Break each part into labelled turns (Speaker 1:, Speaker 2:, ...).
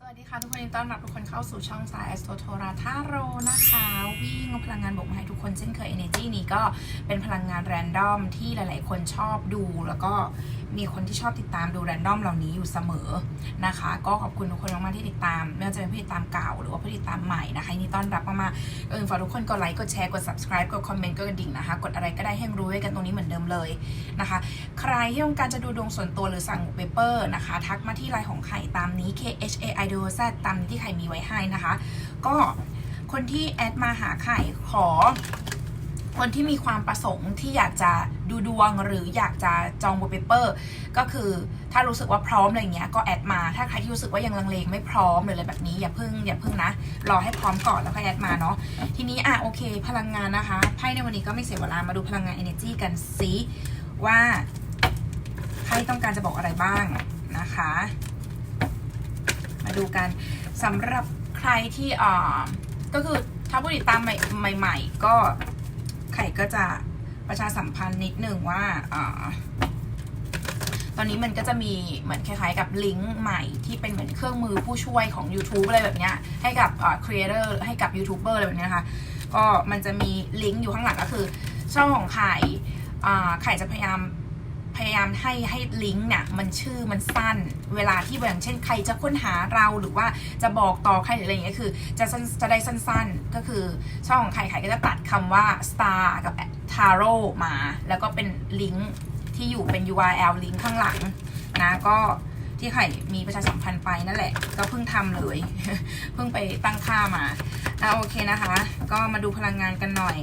Speaker 1: สวัสดีค่ะทุกคนยินดีต้อนรับทุกคนเข้าสู่ช่องสายแอสโตโทราทาโรนะคะ วิ่งพลังงานบวกมาให้ทุกคนเช่นเคย Energy นี้ก็เป็นพลังงานแรนดอมที่หลาย ๆ คนชอบดูแล้วก็ มีคนที่ชอบติดตามดูแรนดอมเหล่านี้อยู่เสมอนะคะ ก็ขอบคุณทุกคนมากๆที่ติดตาม ไม่ว่าจะเป็นผู้ติดตามเก่าหรือว่าผู้ติดตามใหม่นะคะนดีต้อนรับมากๆเออฝากทุกคนกดไลค์กดแชร์กด subscribe กดคอมเมนต์กดกระดิ่งนะคะ กดอะไรก็ได้ให้รู้ด้วยกันตรงนี้เหมือนเดิมเลยนะคะ ใครที่ต้องการจะดูดวงส่วนตัวหรือสั่งเปเปอร์นะคะ ทักมาที่ไลน์ของไข่ตามนี้ K H A I D O Z ตามที่ไข่มีไว้ให้นะคะ ก็คนที่แอดมาหาไข่ขอ คนที่มีความประสงค์ที่อยากจะดูดวงหรืออยากจะจองเปเปอร์ก็คือถ้ารู้สึกว่าพร้อมอะไรเงี้ยก็แอดมาถ้าใครที่รู้สึกว่ายังลังเลไม่พร้อมหรืออะไรแบบนี้อย่าเพิ่งอย่าเพิ่งนะ รอให้พร้อมก่อนแล้วก็แอดมาเนาะทีนี้อะโอเค พลังงานนะคะไพ่ในวันนี้ก็ไม่เสียเวลามาดูพลังงาน energy กันสิว่าไพ่ต้องการจะบอกอะไรบ้างนะคะ มาดูกันสำหรับใครที่อ่าก็คือถ้าผู้ติดตามใหม่ใหม่ๆก็ไข่ก็จะประชาสัมพันธ์นิดหนึ่งว่าอตอนนี้มันก็จะมีเหมือนคล้ายๆกับลิงก์ใหม่ที่เป็นเหมือนเครื่องมือผู้ช่วยของ YouTube อะไรแบบเนี้ยให้กับครีเอเตอร์ให้กับยูทูบเบอร์อะไรแบบนี้นะคะก็มันจะมีลิงก์อยู่ข้างหลังก็คือช่องของไข่ไข่จะพยายาม พยายามให้ให้ลิงก์เนี่ยมันชื่อมันสั้น เวลาที่อย่างเช่นใครจะค้นหาเราหรือว่าจะบอกต่อใครหรืออะไรอย่างเงี้ยคือ จะสั้นจะได้สั้นๆ ก็คือช่องของไข่ไข่ก็จะตัดคำว่า star กับ tarot มา แล้วก็เป็นลิงก์ที่อยู่เป็น URL ลิงก์ข้างหลังนะก็ที่ไข่มีประชาสัมพันธ์ไปนั่นแหละ ก็เพิ่งทำเลย เพิ่งไปตั้งค่ามาอะโอเคนะคะ ก็มาดูพลังงานกันหน่อย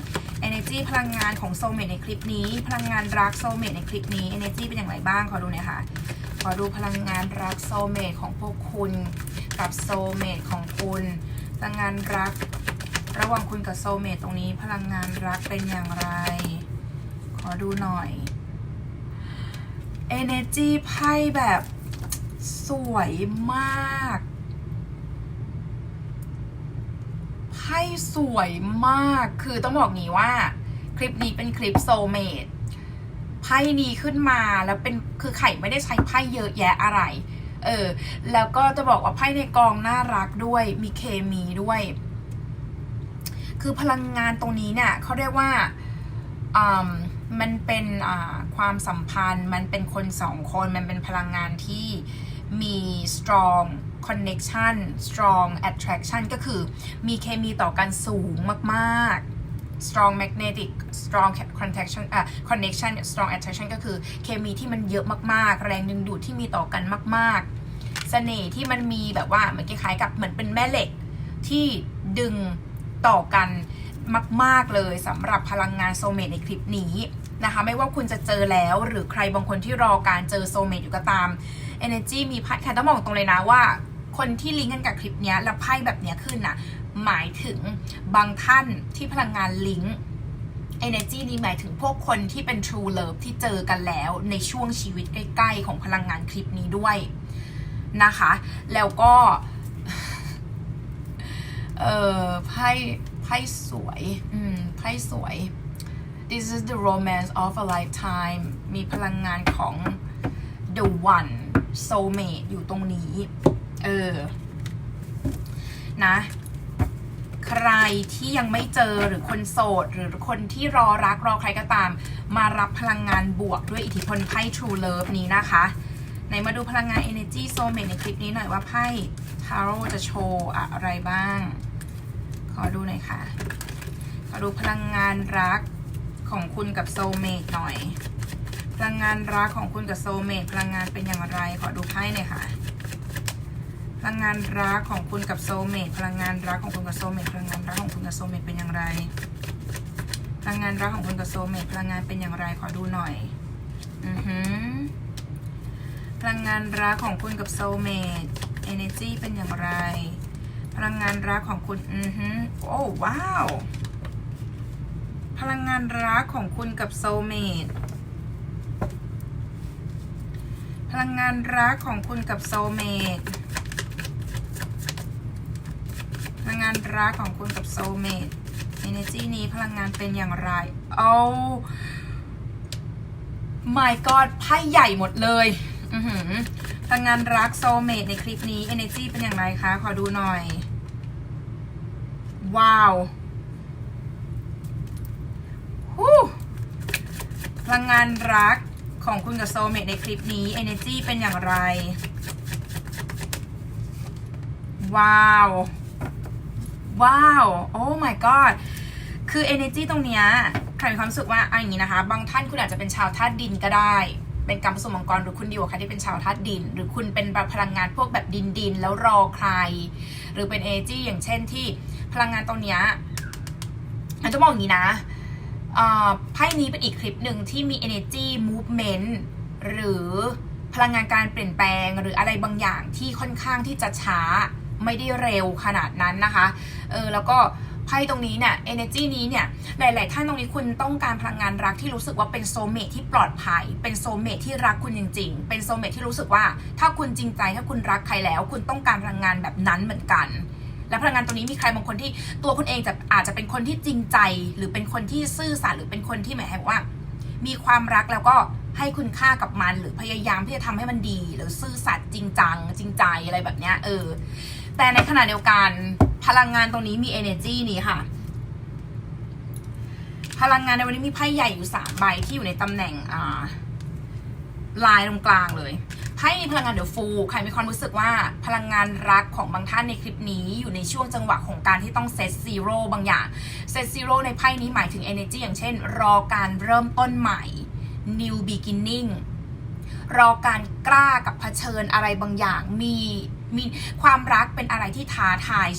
Speaker 1: Energy พลังงานของโซเมตในคลิปนี้ พลังงานรักโซเมตในคลิปนี้ Energy เป็นอย่างไรบ้างขอดูหน่อยค่ะขอดูพลังงานรักโซเมตของพวกคุณกับโซเมตของคุณพลังงานรัก ระหว่างคุณกับโซเมตตรงนี้ พลังงานรักเป็นอย่างไร ขอดูหน่อย Energy ไพ่แบบสวยมาก ไพ่สวยมาก คือต้องบอกนี้ว่า คลิปนี้เป็นคลิปโซเมดไพ่นี้ขึ้นมาแล้วเป็นคือไข่ไม่ได้ใช้ไพ่เยอะแยะอะไร เออ แล้วก็จะบอกว่าไพ่ในกองน่ารักด้วย มีเคมีด้วย คือพลังงานตรงนี้เนี่ยเขาเรียกว่าอืมมันเป็นอ่าความสัมพันธ์ มันเป็นคนสองคน มันเป็นพลังงานที่มี strong connection strong attraction ก็คือมีเคมีต่อกันสูงมาก ๆ strong magnetic strong connection อะ connection strong attraction ก็คือเคมีที่มันเยอะมาก ๆ แรงดึงดูดที่มีต่อกันมากๆเสน่ห์ที่มันมีแบบว่าเหมือนคล้ายๆกับเหมือนเป็นแม่เหล็กที่ดึงต่อกันมาก ๆ เลยสำหรับพลังงานโซเมตในคลิปนี้นะคะ ไม่ว่าคุณจะเจอแล้วหรือใครบางคนที่รอการเจอโซเมตอยู่ก็ตาม Energy มีไพ่ค่ะต้องบอกตรงเลยนะว่า คนที่ลิงก์กันกับคลิปนี้แล้วไพ่แบบนี้ขึ้นน่ะหมายถึงบางท่านที่พลังงานลิงก์ Energy นี้หมายถึงพวกคนที่เป็น True Love ที่เจอกันแล้วในช่วงชีวิตใกล้ๆของพลังงานคลิปนี้ด้วยนะคะ แล้วก็ เออไพ่ไพ่สวย อืมไพ่สวย This is the romance of a lifetime มีพลังงานของ the one soulmate อยู่ตรงนี้ เออ นะ ใครที่ยังไม่เจอหรือคนโสด หรือคนที่รอรักรอใครก็ตาม มารับพลังงานบวกด้วยอิทธิพลไพ่ True Love นี้นะคะ ไหนมาดูพลังงาน Energy Soulmate ในคลิปนี้หน่อยว่าไพ่ Tarot จะโชว์อะไรบ้าง ขอดูหน่อยค่ะ ขอดูพลังงานรักของคุณกับ Soulmate หน่อย พลังงานรักของคุณกับ Soulmate พลังงานเป็นอย่างไร ขอดูไพ่หน่อยค่ะ ลังงานรักของคุณกับโซเมตพลังงานรักของคุณกับโซเมตพลังงานรักของคุณกับโซเมตเป็นอย่างไร พลังงานรักของคุณกับโซเมตพลังงานเป็นอย่างไรขอดูหน่อยอือหือพลังงานรักของคุณกับโซเมต energy เป็นอย่างไร พลังงานรักของคุณอือหือโอ้ว้าวพลังงานรักของคุณกับโซเมตพลังงานรักของคุณกับโซเมต พลังงานรักของคุณกับโซเมต energy นี้พลังงานเป็นอย่างไร โอ้ my god ไพ่ใหญ่หมดเลยอือหือพลังงานรักโซเมดในคลิปนี้ energy เป็นอย่างไรคะ ขอดูหน่อย ว้าวฮู้พลังงานรักของคุณกับโซเมดในคลิปนี้ energy เป็นอย่างไร ว้าว ว้าว โอ้ my god คือ energy ตรงเนี้ยใครมีความรู้สึกว่าออย่างนี้นะคะ บางท่านคุณอาจจะเป็นชาวธาตุดินก็ได้ เป็นกรรมผสมมังกรหรือคุณดีกว่าใครที่เป็นชาวธาตุดิน หรือคุณเป็นแบบพลังงานพวกแบบดินดินแล้วรอใคร หรือเป็น energy อย่างเช่นที่พลังงานตรงเนี้ยอันจะบอกอย่างนี้นะไพ่นี้เป็นอีกคลิปหนึ่งที่มี energy movement หรือพลังงานการเปลี่ยนแปลงหรืออะไรบางอย่างที่ค่อนข้างที่จะช้า ไม่ได้เร็วขนาดนั้นนะคะ เออแล้วก็ไพ่ตรงนี้เนี่ย energy นี้เนี่ย หลาย ๆ ท่านตรงนี้คุณต้องการพลังงานรักที่รู้สึกว่าเป็นโซเมทที่ปลอดภัย เป็นโซเมทที่รักคุณจริง ๆ เป็นโซเมทที่รู้สึกว่า ถ้าคุณจริงใจ ถ้าคุณรักใครแล้ว คุณต้องการพลังงานแบบนั้นเหมือนกัน และพลังงานตรงนี้มีใครบางคนที่ตัวคุณเองจะอาจจะเป็นคนที่จริงใจ หรือเป็นคนที่ซื่อสัตย์หรือเป็นคนที่หมายความว่า มีความรักแล้วก็ให้คุณค่ากับมันหรือพยายามที่จะทำให้มันดี หรือซื่อสัตย์จริงจัง จริงใจอะไรแบบเนี้ยเออ แต่ในขณะเดียวกัน พลังงานตรงนี้มี energy นี้ค่ะ พลังงานในวันนี้มีไพ่ใหญ่อยู่สามใบที่อยู่ในตำแหน่งอ่าลายตรงกลางเลยไพ่มีพลังงานเดอะฟูใครมีความรู้สึกว่าพลังงานรักของบางท่านในคลิปนี้อยู่ในช่วงจังหวะของการที่ต้องเซตซีโร่บางอย่างเซตซีโร่ในไพ่นี้หมายถึง energy อย่างเช่น รอการเริ่มต้นใหม่ new beginning รอการกล้ากับเผชิญอะไรบางอย่าง มี มีความรักเป็นอะไรที่ท้าทาย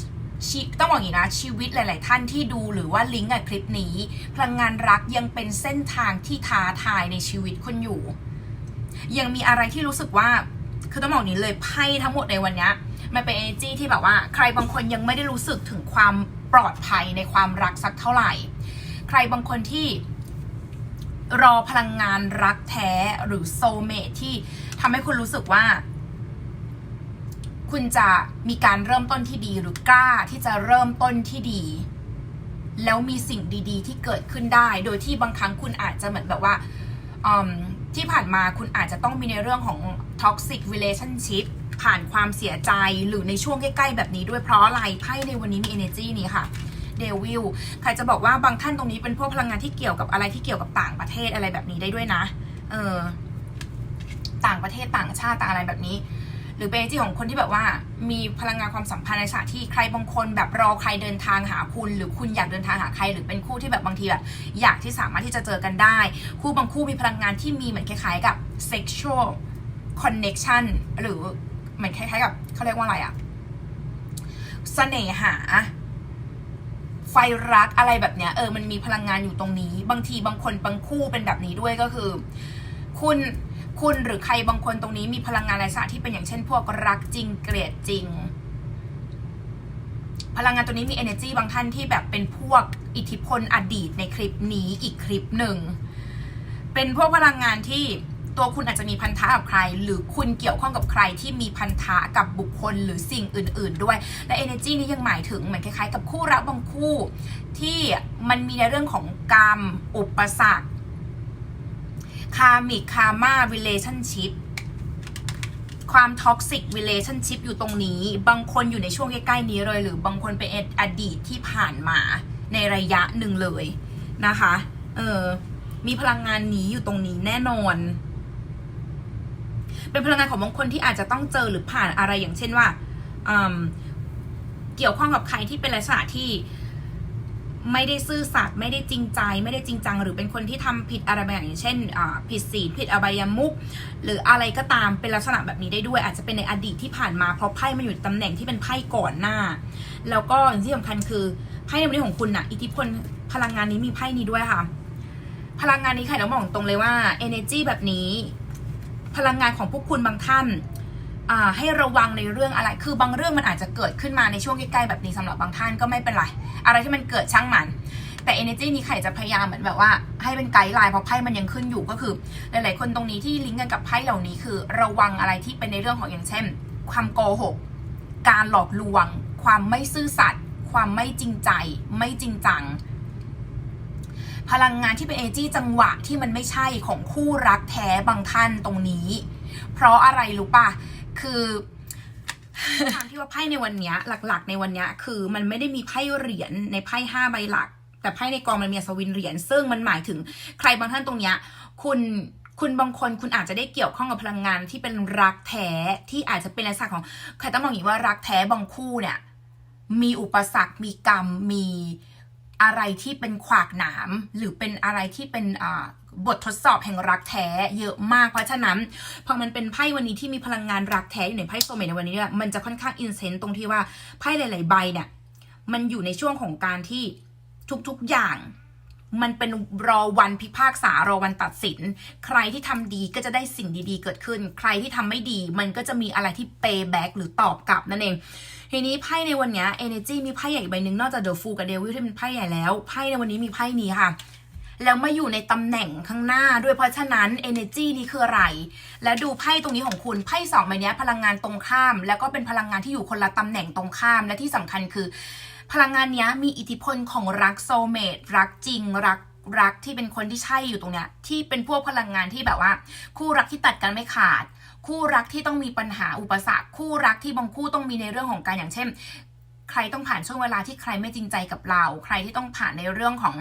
Speaker 1: ชีต้องบอกอย่างนี้นะ ชีวิตหลาย ๆ ท่านที่ดูหรือว่าลิงก์กับคลิปนี้ พลังงานรักยังเป็นเส้นทางที่ท้าทายในชีวิตคุณอยู่ ยังมีอะไรที่รู้สึกว่า คือต้องบอกอย่างนี้เลยไพ่ทั้งหมดในวันนี้มันเป็นเอเนจีที่แบบว่า ใครบางคนยังไม่ได้รู้สึกถึงความปลอดภัยในความรักสักเท่าไหร่ ใครบางคนที่รอพลังงานรักแท้หรือโซเมทที่ทำให้คุณรู้สึกว่า คุณจะมีการเริ่มต้นที่ดีหรือกล้าที่จะเริ่มต้นที่ดี แล้วมีสิ่งดีๆ ที่เกิดขึ้นได้ โดยที่บางครั้งคุณอาจจะเหมือนแบบว่าที่ผ่านมาคุณอาจจะต้องมีในเรื่องของ toxic relationship ผ่านความเสียใจหรือในช่วงใกล้ ๆ แบบนี้ด้วยเพราะอะไรไพ่ในวันนี้มี energy นี้ค่ะเดวิลใครจะบอกว่าบางท่านตรงนี้เป็นพวกพลังงานที่เกี่ยวกับอะไรที่เกี่ยวกับต่างประเทศอะไรแบบนี้ได้ด้วยนะ เออ ต่างประเทศต่างชาติต่างอะไรแบบนี้ หรือเป็นที่ของคนที่แบบว่ามีพลังงานความสัมพันธ์ในสถานที่ใครบางคนแบบรอใครเดินทางหาคุณ หรือคุณอยากเดินทางหาใคร หรือเป็นคู่ที่แบบบางทีแบบอยากที่สามารถที่จะเจอกันได้ คู่บางคู่มีพลังงานที่มีเหมือนคล้ายๆกับ sexual connection หรือเหมือนคล้ายๆกับเขาเรียกว่าอะไรอะเสน่หาไฟรักอะไรแบบเนี้ยเออมันมีพลังงานอยู่ตรงนี้ บางทีบางคนบางคู่เป็นแบบนี้ด้วยก็คือ คุณ คุณหรือใครบางคนตรงนี้มีพลังงานไรสักที่เป็นอย่างเช่น พวกรักจริงเกลียดจริง พลังงานตัวนี้มี energy บางท่านที่แบบเป็นพวกอิทธิพลอดีตในคลิปนี้อีกคลิปหนึ่ง เป็นพวกพลังงานที่ตัวคุณอาจจะมีพันธะกับใคร หรือคุณเกี่ยวข้องกับใครที่มีพันธะกับบุคคลหรือสิ่งอื่น ๆ ด้วย และ energy นี้ยังหมายถึงเหมือนคล้ายๆ กับคู่รักบางคู่ ที่มันมีในเรื่องของกรรม อุปสรรค คามิคามาวิเลชั่นชิพความท็อกซิกวิเลชั่นชิพอยู่ตรงนี้ บางคนอยู่ในช่วงใกล้ๆนี้เลย หรือบางคนเป็นอดีตที่ผ่านมาในระยะหนึ่งเลยนะคะ เออ มีพลังงานนี้อยู่ตรงนี้แน่นอน เป็นพลังงานของบางคนที่อาจจะต้องเจอหรือผ่านอะไรอย่างเช่นว่าเกี่ยวข้องกับใครที่เป็นลักษณะที่ ไม่ได้ซื่อสัตย์ไม่ได้จริงใจ ไม่ได้จริงจัง หรือเป็นคนที่ทำผิดอะไรบางอย่างเช่นผิดศีลผิดอบายมุกหรืออะไรก็ตามเป็นลักษณะแบบนี้ได้ด้วย อาจจะเป็นในอดีตที่ผ่านมาเพราะไพ่มันอยู่ตำแหน่งที่เป็นไพ่ก่อนหน้า แล้วก็อย่างที่สำคัญคือไพ่ในวันนี้ของคุณน่ะอิทธิพลพลังงานนี้มีไพ่นี้ด้วยค่ะ พลังงานนี้ค่ะเราบอกตรงเลยว่า energy แบบนี้ พลังงานของพวกคุณบางท่าน ให้ระวังในเรื่องอะไร คือบางเรื่องมันอาจจะเกิดขึ้นมาในช่วงใกล้ๆแบบนี้สำหรับบางท่านก็ไม่เป็นไร อะไรที่มันเกิดช่างมัน แต่ energy นี้ใครจะพยายามเหมือนแบบว่า ให้เป็นไกด์ไลน์เพราะไพ่มันยังขึ้นอยู่ก็คือ หลายๆ คนตรงนี้ที่ลิงก์กันกับไพ่เหล่านี้คือ ระวังอะไรที่เป็นในเรื่องของอย่างเช่น ความโกหก การหลอกลวง ความไม่ซื่อสัตย์ ความไม่จริงใจ ไม่จริงจังพลังงานที่เป็นเอจีจังหวะที่มันไม่ใช่ของคู่รักแท้บางท่านตรงนี้ เพราะอะไรรู้ป่ะ คือการที่ว่าไพ่ในวันนี้หลัก ๆ ในวันนี้คือมันไม่ได้มีไพ่เหรียญในไพ่ห้าใบหลัก แต่ไพ่ในกองมันมีอัศวินเหรียญซึ่งมันหมายถึงใครบางท่านตรงเนี้ยคุณคุณบางคนคุณอาจจะได้เกี่ยวข้องกับพลังงานที่เป็นรักแท้ที่อาจจะเป็นลักษณะของใครต้องมองอย่างนี้ว่ารักแท้บางคู่เนี่ยมีอุปสรรค มีกรรม มีอะไรที่เป็นขวากหนาม หรือเป็นอะไรที่เป็นอ่า บททดสอบแห่งรักแท้เยอะมาก เพราะฉะนั้นพอมันเป็นไพ่วันนี้ที่มีพลังงานรักแท้อยู่ในไพ่โซเมตในวันนี้เนี่ยมันจะค่อนข้างอินเซนต์ตรงที่ว่าไพ่หลาย ๆ ใบเนี่ยมันอยู่ในช่วงของการที่ทุก ๆ อย่างมันเป็นรอวันพิพากษารอวันตัดสิน ใครที่ทำดีก็จะได้สิ่งดีๆ เกิดขึ้น ใครที่ทำไม่ดี มันก็จะมีอะไรที่ pay back หรือตอบกลับนั่นเอง ทีนี้ไพ่ในวันนี้ energy มีไพ่ใหญ่อีกใบหนึ่งนอกจาก the fool กับ devil ที่เป็นไพ่ใหญ่แล้ว ไพ่ในวันนี้มีไพ่นี้ค่ะ แล้วมาอยู่ในตำแหน่งข้างหน้าด้วยเพราะฉะนั้น energy นี้คืออะไร และดูไพ่ตรงนี้ของคุณไพ่สองใบนี้พลังงานตรงข้าม แล้วก็เป็นพลังงานที่อยู่คนละตำแหน่งตรงข้ามและที่สำคัญคือ พลังงานนี้มีอิทธิพลของรักโซเมตรักจริงรักรักที่เป็นคนที่ใช่อยู่ตรงเนี้ยที่เป็นพวกพลังงานที่แบบว่า คู่รักที่ตัดกันไม่ขาด คู่รักที่ต้องมีปัญหาอุปสรรค คู่รักที่บางคู่ต้องมีในเรื่องของการอย่างเช่น ใครต้องผ่านช่วงเวลาที่ใครไม่จริงใจกับเรา ใครที่ต้องผ่านในเรื่องของ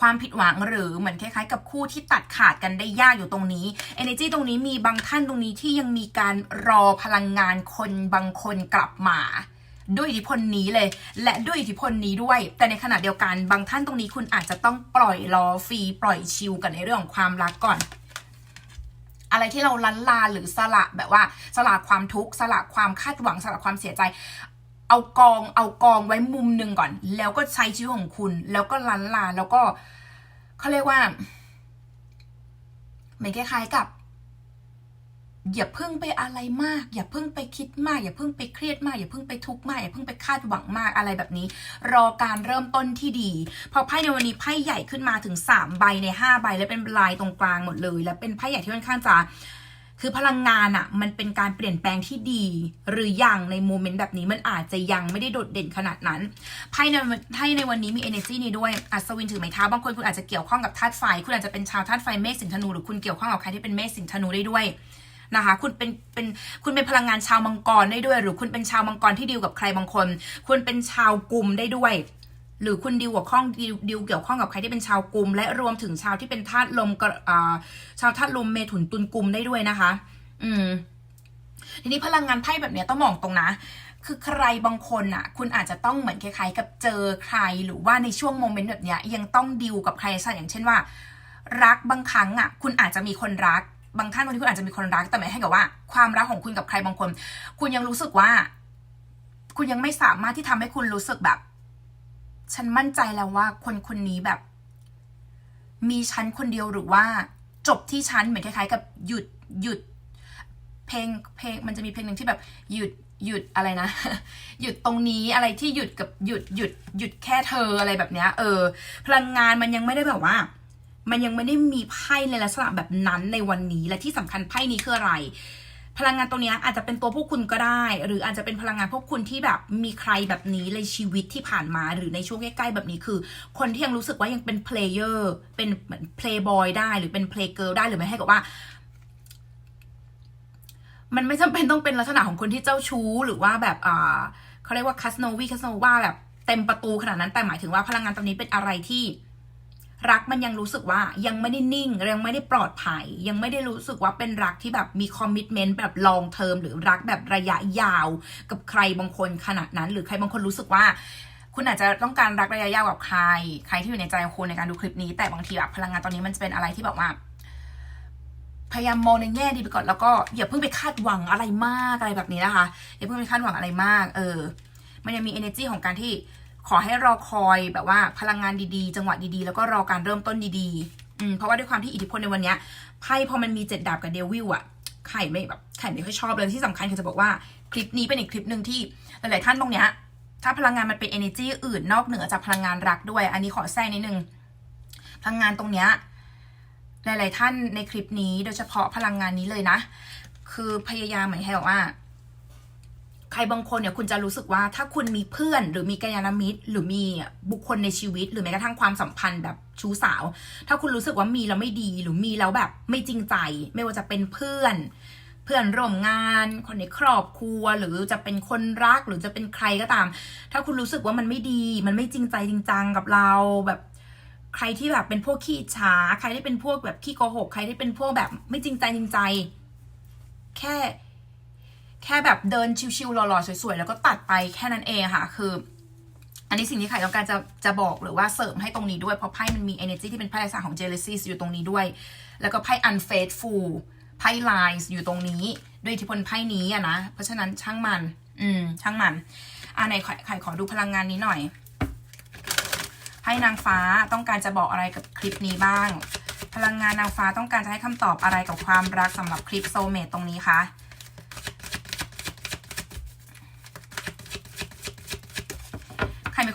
Speaker 1: ความผิดหวังหรือเหมือนคล้ายๆ กับคู่ที่ตัดขาดกันได้ยากอยู่ตรงนี้ energy ตรงนี้มีบางท่านตรงนี้ที่ยังมีการรอพลังงานคนบางคนกลับมาด้วยอิทธิพลนี้เลย และด้วยอิทธิพลนี้ด้วย แต่ในขณะเดียวกันบางท่านตรงนี้คุณอาจจะต้องปล่อยรอฟรีปล่อยชิลกันในเรื่องของความรักก่อน อะไรที่เราลันลาหรือสละแบบว่าสละความทุกข์สละความคาดหวังสละความเสียใจ เอากองเอากองไว้มุมหนึ่งก่อน แล้วก็ใช้ชีวิตของคุณ แล้วก็ลันลาแล้วก็เขาเรียกว่าเหมือนคล้ายๆกับ อย่าเพิ่งไปอะไรมาก อย่าเพิ่งไปคิดมาก อย่าเพิ่งไปเครียดมาก อย่าเพิ่งไปทุกข์มาก อย่าเพิ่งไปคาดหวังมากอะไรแบบนี้ รอการเริ่มต้นที่ดี พอไพ่ในวันนี้ไพ่ใหญ่ขึ้นมาถึงสามใบในห้าใบแล้วเป็นลายตรงกลางหมดเลย แล้วเป็นไพ่ใหญ่ที่ค่อนข้างจะ คือพลังงานอะมันเป็นการเปลี่ยนแปลงที่ดี หรือยังในโมเมนต์แบบนี้มันอาจจะยังไม่ได้โดดเด่นขนาดนั้นไพ่ในไพ่ในวันนี้มี energy นี้ด้วยอัศวินถือไม้เท้าบางคนคุณอาจจะเกี่ยวข้องกับธาตุไฟ คุณอาจจะเป็นชาวธาตุไฟเมษสิงห์ธนูหรือคุณเกี่ยวข้องกับใครที่เป็นเมษสิงห์ธนูได้ด้วยนะคะคุณเป็นเป็นคุณเป็นพลังงานชาวมังกรได้ด้วย หรือคุณเป็นชาวมังกรที่ดีลกับใครบางคน คุณเป็นชาวกลุ่มได้ด้วย หรือคุณดิวกับข้องดิวดิวเกี่ยวข้องกับใครที่เป็นชาวกลุ่มและรวมถึงชาวที่เป็นธาตุลมกระอ่าชาวธาตุลมเมถุนตุลกลุ่มได้ด้วยนะคะ อืม ทีนี้พลังงานไพ่แบบเนี้ยต้องมองตรงนะคือใครบางคนอะ คุณอาจจะต้องเหมือนคล้ายๆ กับเจอใครหรือว่าในช่วงโมเมนต์แบบเนี้ยยังต้องดิวกับใครสักอย่างเช่นว่า รักบางครั้งอะ คุณอาจจะมีคนรัก บางท่านบางทีคุณอาจจะมีคนรักแต่หมายให้กับว่า ความรักของคุณกับใครบางคน คุณยังรู้สึกว่า คุณยังไม่สามารถที่ทำให้คุณรู้สึกแบบ ฉันมั่นใจแล้วว่าคนคนนี้แบบ มีฉันคนเดียวหรือว่า จบที่ฉันเหมือนคล้ายๆ กับหยุดหยุด เพลงเพลงมันจะมีเพลงหนึ่งที่แบบ หยุดหยุดอะไรนะ หยุดตรงนี้อะไรที่หยุดกับหยุดหยุดหยุดแค่เธออะไรแบบเนี้ย เออ พลังงานมันยังไม่ได้แบบว่า มันยังไม่ได้มีไพ่ในลักษณะแบบนั้นในวันนี้และที่สำคัญไพ่นี้คืออะไร พลังงานตรงนี้อาจจะเป็นตัวพวกคุณก็ได้ หรืออาจจะเป็นพลังงานพวกคุณที่แบบมีใครแบบนี้ในชีวิตที่ผ่านมาหรือในช่วงใกล้ๆแบบนี้คือ คนที่ยังรู้สึกว่ายังเป็นเพลเยอร์เป็นเหมือนเพลย์บอยได้หรือเป็นเพลย์เกิร์ลได้หรือไม่ให้กับว่ามันไม่จำเป็นต้องเป็นลักษณะของคนที่เจ้าชู้ หรือว่าแบบอ่าเขาเรียกว่าคัสโนวีคัสโนวาแบบเต็มประตูขนาดนั้นแต่หมายถึงว่าพลังงานตรงนี้เป็นอะไรที่ รักมันยังรู้สึกว่ายังไม่ได้นิ่งยังไม่ได้ปลอดภัย ยังไม่ได้รู้สึกว่าเป็นรักที่แบบมีคอมมิชเมนต์แบบลองเทอมหรือรักแบบระยะยาว กับใครบางคนขนาดนั้น หรือใครบางคนรู้สึกว่า คุณอาจจะต้องการรักระยะยาวกับใคร ใครที่อยู่ในใจคุณในการดูคลิปนี้ แต่บางทีแบบพลังงานตอนนี้มันจะเป็นอะไรที่แบบว่าพยายามมองในแง่ดีไปก่อนแล้วก็อย่าเพิ่งไปคาดหวังอะไรมากอะไรแบบนี้นะคะอย่าเพิ่งไปคาดหวังอะไรมาก เออ มันยังมี energy ของการที่ ขอให้รอคอยแบบว่าพลังงานดีๆ จังหวะดีๆ แล้วก็รอการเริ่มต้นดีๆอืมเพราะว่าด้วยความที่อิทธิพลในวันนี้ไพ่พอมันมีเจ็ดดาบกับเดวิลอะไข่ไม่แบบไข่ไม่ค่อยชอบเลยที่สำคัญคือจะบอกว่าคลิปนี้เป็นอีกคลิปหนึ่งที่หลายๆท่านตรงเนี้ยถ้าพลังงานมันเป็น energy อื่นนอกเหนือจากพลังงานรักด้วย อันนี้ขอแทรกนิดนึง พลังงานตรงเนี้ยหลาย ๆ ท่านในคลิปนี้โดยเฉพาะพลังงานนี้เลยนะ คือพยายามเหมายให้บอกว่า ใครบางคนเนี่ยคุณจะรู้สึกว่าถ้าคุณมีเพื่อนหรือมีกัลยาณมิตร หรือมีบุคคลในชีวิต หรือแม้กระทั่งความสัมพันธ์แบบชู้สาว ถ้าคุณรู้สึกว่ามีแล้วไม่ดี หรือมีแล้วแบบไม่จริงใจ ไม่ว่าจะเป็นเพื่อน เพื่อนร่วมงาน คนในครอบครัว หรือจะเป็นคนรักหรือจะเป็นใครก็ตาม ถ้าคุณรู้สึกว่ามันไม่ดี มันไม่จริงใจจริงจังกับเราแบบใครที่แบบเป็นพวกขี้อิจฉาใครที่เป็นพวกแบบขี้โกหก ใครที่เป็นพวกแบบไม่จริงใจจริงใจ แค่ แค่แบบเดินชิวๆหล่อๆสวยๆ แล้วก็ตัดไปแค่นั้นเองค่ะ คือ อันนี้สิ่งที่ไข่ต้องการจะจะบอกหรือว่าเสริมให้ตรงนี้ด้วย เพราะไพ่มันมี energy ที่เป็นไพ่ลักษณะของ jealousy อยู่ตรงนี้ด้วย แล้วก็ไพ่ unfaithful ไพ่ lies อยู่ตรงนี้ ด้วยอิทธิพลไพ่นี้อะนะ เพราะฉะนั้นช่างมัน อืม ช่างมันอ่าไหนไข่ไข่ขอดูพลังงานนี้หน่อยไพ่นางฟ้าต้องการจะบอกอะไรกับคลิปนี้บ้าง พลังงานนางฟ้าต้องการจะให้คำตอบอะไรกับความรักสำหรับคลิปโซเมตตรงนี้คะ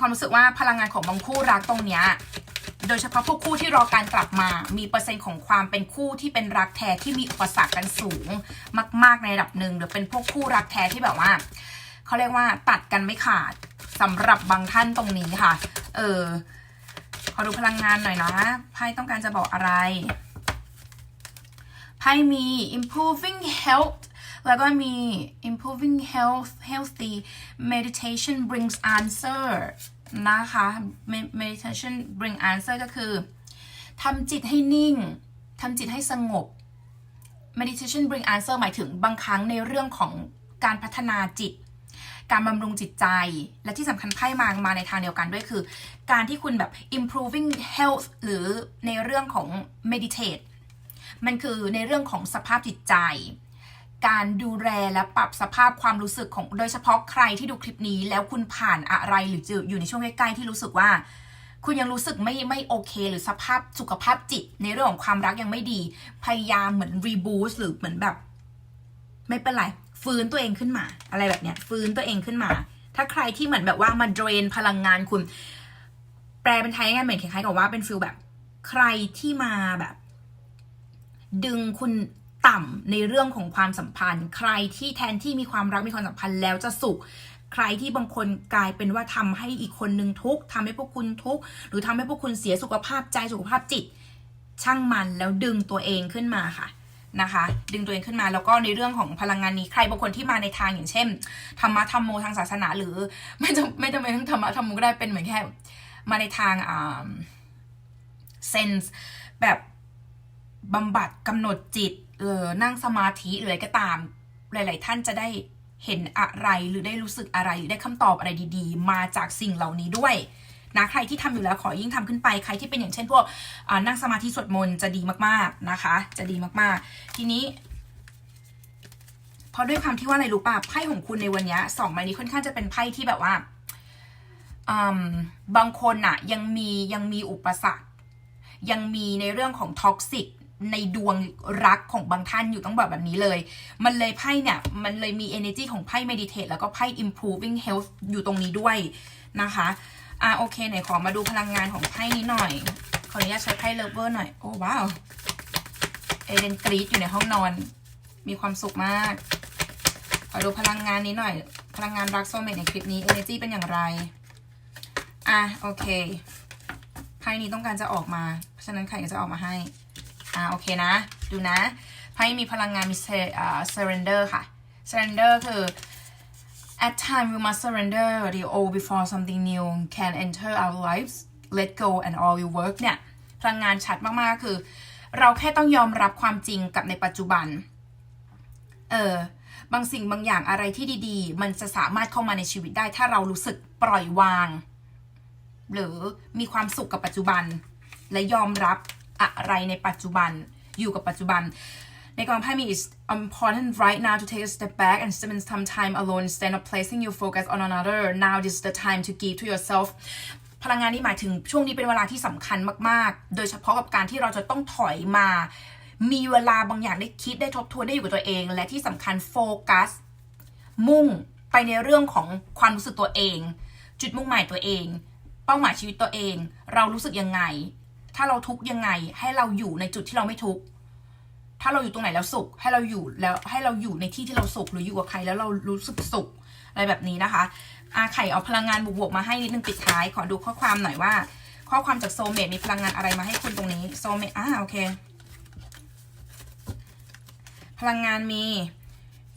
Speaker 1: ความรู้สึกว่าพลังงานของบางคู่รักตรงเนี้ยโดยเฉพาะพวกคู่ที่รอการกลับมา มีเปอร์เซ็นต์ของความเป็นคู่ที่เป็นรักแท้ที่มีอุปสรรคกันสูง มาก ๆ ในระดับหนึ่งหรือเป็นพวกคู่รักแท้ที่แบบว่าเขาเรียกว่าตัดกันไม่ขาดสำหรับบางท่านตรงนี้ค่ะ เออ ขอดูพลังงานหน่อยนะไพ่ต้องการจะบอกอะไรไพ่มี improving health แล้วก็มี improving health healthy meditation brings answer นะคะ meditation bring answer ก็คือทำจิตให้นิ่งทำจิตให้สงบ meditation bring answer หมายถึงบางครั้งในเรื่องของการพัฒนาจิต การบำรุงจิตใจ และที่สำคัญไพ่มามาในทางเดียวกันด้วยคือ การที่คุณแบบ improving health หรือในเรื่องของ meditate มันคือในเรื่องของสภาพจิตใจ การดูแลและปรับสภาพความรู้สึกของโดยเฉพาะใครที่ดูคลิปนี้ แล้วคุณผ่านอะไรหรืออยู่ในช่วงใกล้ๆที่รู้สึกว่า คุณยังรู้สึกไม่ไม่โอเค หรือสภาพสุขภาพจิต ในเรื่องของความรักยังไม่ดี พยายามเหมือนรีบูสหรือเหมือนแบบ ไม่เป็นไรฟื้นตัวเองขึ้นมา อะไรแบบเนี้ยฟื้นตัวเองขึ้นมา ถ้าใครที่เหมือนแบบว่ามาเดรนพลังงานคุณ แปลเป็นไทยง่ายเหมือนคล้ายๆกับว่าเป็นฟิลแบบ ใครที่มาแบบ ดึงคุณ ต่ำในเรื่องของความสัมพันธ์ ใครที่แทนที่มีความรักมีความสัมพันธ์แล้วจะสุข ใครที่บางคนกลายเป็นว่าทำให้อีกคนนึงทุกข์ทำให้พวกคุณทุกข์หรือทำให้พวกคุณเสียสุขภาพใจสุขภาพจิต ช่างมันแล้วดึงตัวเองขึ้นมาค่ะนะคะดึงตัวเองขึ้นมาแล้วก็ในเรื่องของพลังงานนี้ใครบางคนที่มาในทางอย่างเช่นธรรมะธรรมโมทางศาสนาหรือไม่จำไม่จำเป็นต้องธรรมะธรรมโมก็ได้เป็นเหมือนแค่มาในทางอ่าเซนส์แบบบำบัดกำหนดจิต เออนั่งสมาธิหรืออะไรก็ตาม หลาย ๆ ท่านจะได้เห็นอะไรหรือได้รู้สึกอะไรหรือได้คำตอบอะไรดีๆ มาจากสิ่งเหล่านี้ด้วยนะใครที่ทำอยู่แล้วขอยิ่งทำขึ้นไปใครที่เป็นอย่างเช่นพวกนั่งสมาธิสวดมนต์จะดีมากๆนะคะ จะดีมากๆ ทีนี้เพราะด้วยความที่ว่าอะไรรู้ป่ะไพ่ของคุณในวันนี้สองใบนี้ค่อนข้างจะเป็นไพ่ที่แบบว่าบางคนอะยังมียังมีอุปสรรค ยังมีในเรื่องของท็อกซิก ในดวงรักของบางท่านอยู่ต้องแบบแบบนี้เลย มันเลยไพ่เนี่ย มันเลยมี energy ของไพ่ meditate แล้วก็ไพ่ improving health อยู่ตรงนี้ด้วยนะคะ อะโอเคไหนขอมาดูพลังงานของไพ่นี้หน่อย ขออนุญาตใช้ไพ่เลเวอร์หน่อย โอ้ว้าว เอเดนกรีดอยู่ในห้องนอน มีความสุขมาก ขอดูพลังงานนี้หน่อย พลังงานรักโซเมตในคลิปนี้ energy เป็นอย่างไร อะโอเค ไพ่นี้ต้องการจะออกมา เพราะฉะนั้นใครก็จะออกมาให้ อ่าโอเคนะ ดูนะไพ่มีพลังงานมีเซอ่า surrender ค่ะ surrender คือ at time we must surrender the old before something new can enter our lives let go and all will work เนี่ย พลังงานชัดมาก ๆ คือ เราแค่ต้องยอมรับความจริงกับในปัจจุบัน เออบางสิ่งบางอย่างอะไรที่ดีๆ มันจะสามารถเข้ามาในชีวิตได้ ถ้าเรารู้สึกปล่อยวาง หรือมีความสุขกับปัจจุบัน และยอมรับ อะไรในปัจจุบันอยู่กับปัจจุบัน ในกองไพ่มี is important right now to take a step back and spend some time alone instead of placing your focus on another now is the time to give to yourself พลังงานนี้หมายถึงช่วงนี้เป็นเวลาที่สำคัญมาก ๆ โดยเฉพาะกับการที่เราจะต้องถอยมา มีเวลาบางอย่างได้คิดได้ทบทวนได้อยู่กับตัวเอง และที่สำคัญโฟกัส มุ่งไปในเรื่องของความรู้สึกตัวเอง จุดมุ่งหมายตัวเอง เป้าหมายชีวิตตัวเอง เรารู้สึกยังไง ถ้าเราทุกยังไงให้เราอยู่ในจุดที่เราไม่ทุก ถ้าเราอยู่ตรงไหนแล้วสุข ให้เราอยู่แล้วให้เราอยู่ในที่ที่เราสุขหรืออยู่กับใครแล้วเรารู้สึกสุขอะไรแบบนี้นะคะอาไข่เอาพลังงานบวกๆมาให้นิดนึงปิดท้าย ขอดูข้อความหน่อยว่า ข้อความจากโซเมตมีพลังงานอะไรมาให้คุณตรงนี้โซเมตอ่าโอเค พลังงานมี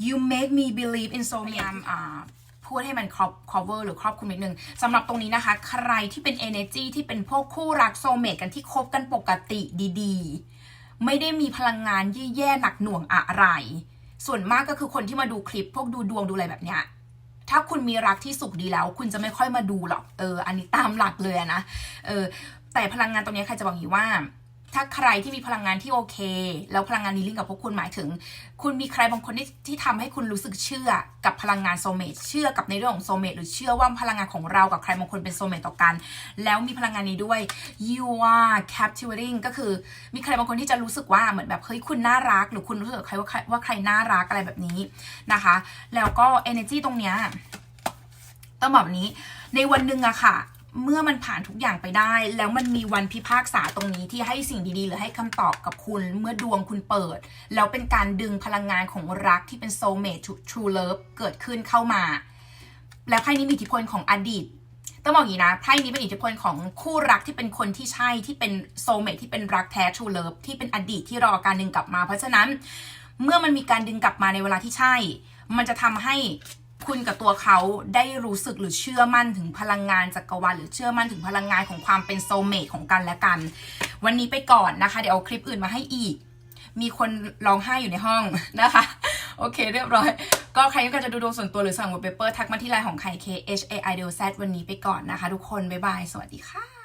Speaker 1: you make me believe in so many อ่า พูดให้มันครอบ cover หรือครอบคลุมนิดนึงสำหรับตรงนี้นะคะ ใครที่เป็น energy ที่เป็นพวกคู่รักโซเมตกันที่คบกันปกติดีๆ ไม่ได้มีพลังงานแย่ๆหนักหน่วงอะไร ส่วนมากก็คือคนที่มาดูคลิป พวกดูดวงดูอะไรแบบเนี้ยถ้าคุณมีรักที่สุขดีแล้ว คุณจะไม่ค่อยมาดูหรอกเออ อันนี้ตามหลักเลยนะเออแต่พลังงานตรงนี้ใครจะบอกอย่างนี้ว่า ถ้าใครที่มีพลังงานที่โอเค แล้วพลังงานนี้ลิงก์กับพวกคุณหมายถึง คุณมีใครบางคนที่ที่ทำให้คุณรู้สึกเชื่อกับพลังงานโซเมตเชื่อกับในเรื่องของโซเมตหรือเชื่อว่าพลังงานของเรากับใครบางคนเป็นโซเมตต่อกัน แล้วมีพลังงานนี้ด้วย you are captivating ก็คือมีใครบางคนที่จะรู้สึกว่าเหมือนแบบเฮ้ยคุณน่ารัก หรือคุณรู้สึกใครว่าใครว่าใครน่ารักอะไรแบบนี้นะคะ แล้วก็ energy ตรงเนี้ยต้องบอกแบบนี้ในวันหนึ่งอะค่ะ เมื่อมันผ่านทุกอย่างไปได้ แล้วมันมีวันพิพากษาตรงนี้ที่ให้สิ่งดีๆ หรือให้คำตอบกับคุณเมื่อดวงคุณเปิด แล้วเป็นการดึงพลังงานของรักที่เป็น soulmate true love เกิดขึ้นเข้ามา แล้วไพ่นี้มีอิทธิพลของอดีตต้องบอกอย่างนี้นะไพ่นี้เป็นอิทธิพลของคู่รักที่เป็นคนที่ใช่ที่เป็นโซเมทที่เป็นรักแท้ true love ที่เป็นอดีตที่รอการดึงกลับมา เพราะฉะนั้นเมื่อมันมีการดึงกลับมาในเวลาที่ใช่ มันจะทำให้ คุณกับตัวเขาได้รู้สึกหรือเชื่อมั่นถึงพลังงานจักรวาลหรือเชื่อมั่นถึงพลังงานของความเป็นโซเมทของกันและกัน วันนี้ไปก่อนนะคะ เดี๋ยวเอาคลิปอื่นมาให้อีก มีคนร้องไห้อยู่ในห้องนะคะ โอเคเรียบร้อย ก็ใครการจะดูดวงส่วนตัวหรือสั่งวอลเปเปอร์ทักมาที่ไลน์ของใคร K H A I D O Z วันนี้ไปก่อนนะคะ ทุกคน บ๊ายบาย สวัสดีค่ะ